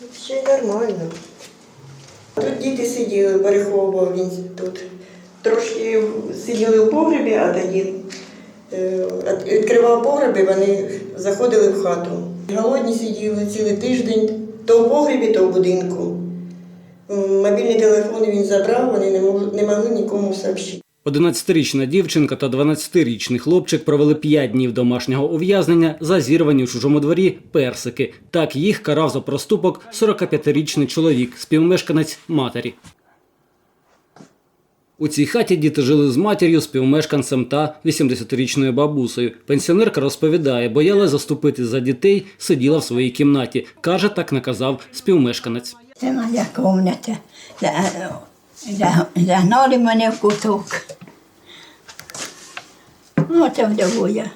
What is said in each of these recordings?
Й нормально. Тут діти сиділи, переховував він тут. Трошки сиділи в погребі, а тоді е, відкривав погреб і вони заходили в хату. Голодні сиділи цілий тиждень, то в погребі, то в будинку. М, Мобільні телефони він забрав, вони не могли нікому сообщити. 11-річна дівчинка та 12-річний хлопчик провели 5 днів домашнього ув'язнення за зірвані у чужому дворі персики. Так їх карав за проступок 45-річний чоловік, співмешканець матері. У цій хаті діти жили з матір'ю, співмешканцем та 80-річною бабусею. Пенсіонерка розповідає, боялась заступити за дітей, сиділа в своїй кімнаті. Каже, так наказав співмешканець. Це моя за- Загнали мене в куток. Оце вдову я.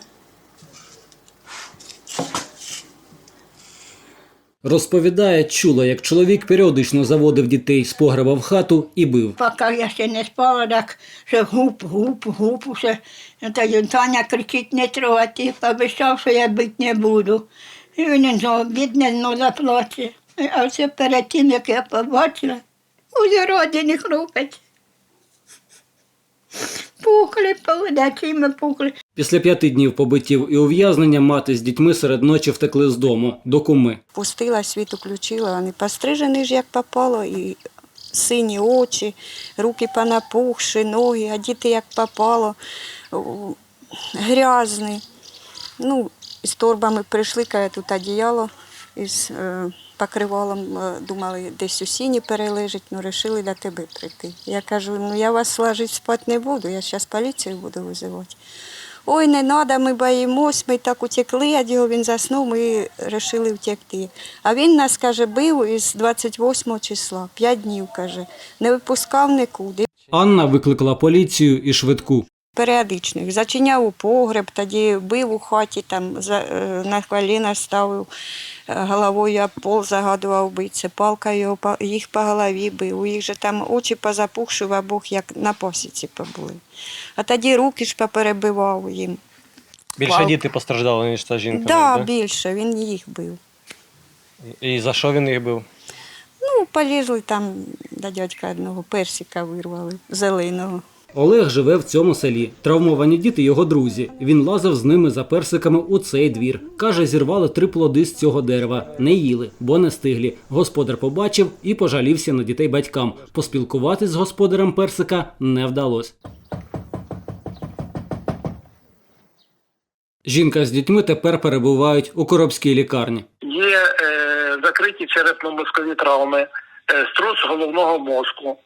Розповідає, чула, як чоловік періодично заводив дітей з погреба в хату і бив. Поки я ще не спала, так ще гуп, гуп, гуп, усе. Тоді Таня кричить, не трогати, пообіцяв, що я бити не буду. І він знову бідне знову заплаче. А все перед тим, як я побачила, у зародині хлопець. Пухли, поводачима пухли. Після п'яти днів побиттів і ув'язнення мати з дітьми серед ночі втекли з дому до куми. Пустила, світ включила, вони пострижені ж як попало, і сині очі, руки понапухші, ноги, а діти як попало, грязні. Ну, з торбами прийшли, каже, тут одіяло із е, покривалом, е, думали, десь у сіні перележить, ну вирішили до тебе прийти. Я кажу, ну я вас ложити спати не буду, я зараз поліцію буду визивати. Ой, не треба, ми боїмось, ми так утекли, а його він заснув, ми вирішили втекти. А він нас, каже, бив із 28 числа, 5 днів, каже, не випускав нікуди. Анна викликала поліцію і швидку. Періодично їх зачиняв у погреб, тоді бив у хаті, там е, на коліна ставив е, головою об пол, загадував битися, палкою його їх по голові бив. У їх же там очі позапухши в обох, як на посіці побули. А тоді руки ж поперебивав їм. Більше діти постраждали, ніж та жінка. да, да? більше, він їх бив. І за що він їх бив? Ну, полізли там до дядька одного персика вирвали, зеленого. Олег живе в цьому селі. Травмовані діти його друзі. Він лазив з ними за персиками у цей двір. Каже, зірвали три плоди з цього дерева. Не їли, бо не стиглі. Господар побачив і пожалівся на дітей батькам. Поспілкуватись з господарем персика не вдалося. Жінка з дітьми тепер перебувають у коробській лікарні. Є е, закриті черепно-мозкові травми, е, струс головного мозку.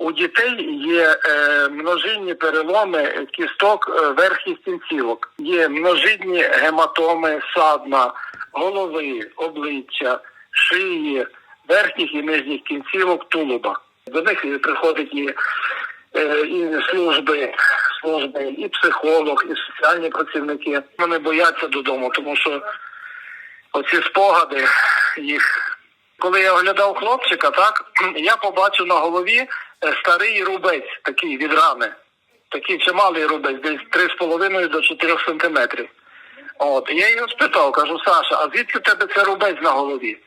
У дітей є е, множинні переломи кісток е, верхніх кінцівок, є множинні гематоми, садна, голови, обличчя, шиї, верхніх і нижніх кінцівок, тулуба. До них приходять і, е, і служби, служби, і психолог, і соціальні працівники. Вони бояться додому, тому що оці спогади їх. Коли я оглядав хлопчика, так я побачив на голові старий рубець, такий від рани. Такий чималий рубець, десь 3,5 до 4 сантиметрів. От, я його спитав, кажу, Саша, а звідки в тебе це рубець на голові?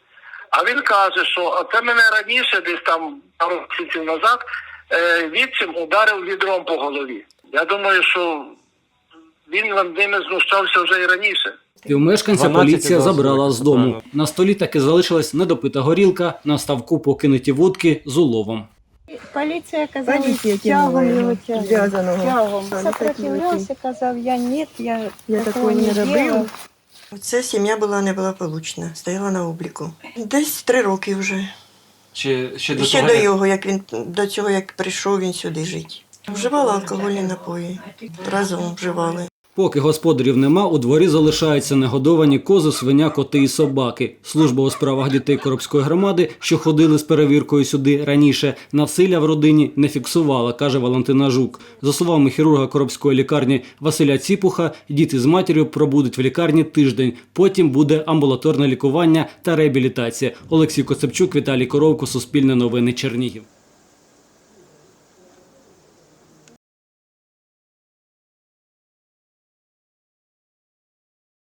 А він каже, що це мене раніше, десь там пару місяців назад, е, відчим ударив відром по голові. Я думаю, що він над ними знущався вже і раніше. Співмешканця 12 поліція забрала з дому. На столі таки залишилась недопита горілка, на ставку покинуті вудки з уловом. Поліція казала, Поліція тягом кинула його його, тягом. Сопротивлявся, казав, я ні, я, Я такого не робив. делав. Це сім'я була неблагополучна, стояла на обліку. Десь три роки вже. Чи ще до Ще того, до як- його, як він до цього, як прийшов він сюди жити. Вживала алкогольні напої. Разом вживали. Поки господарів нема, у дворі залишаються негодовані кози, свиня, коти і собаки. Служба у справах дітей Коробської громади, що ходили з перевіркою сюди раніше, насилля в родині не фіксувала, каже Валентина Жук. За словами хірурга Коробської лікарні Василя Ціпуха, діти з матір'ю пробудуть в лікарні тиждень. Потім буде амбулаторне лікування та реабілітація. Олексій Коцепчук, Віталій Коровко, Суспільне новини, Чернігів.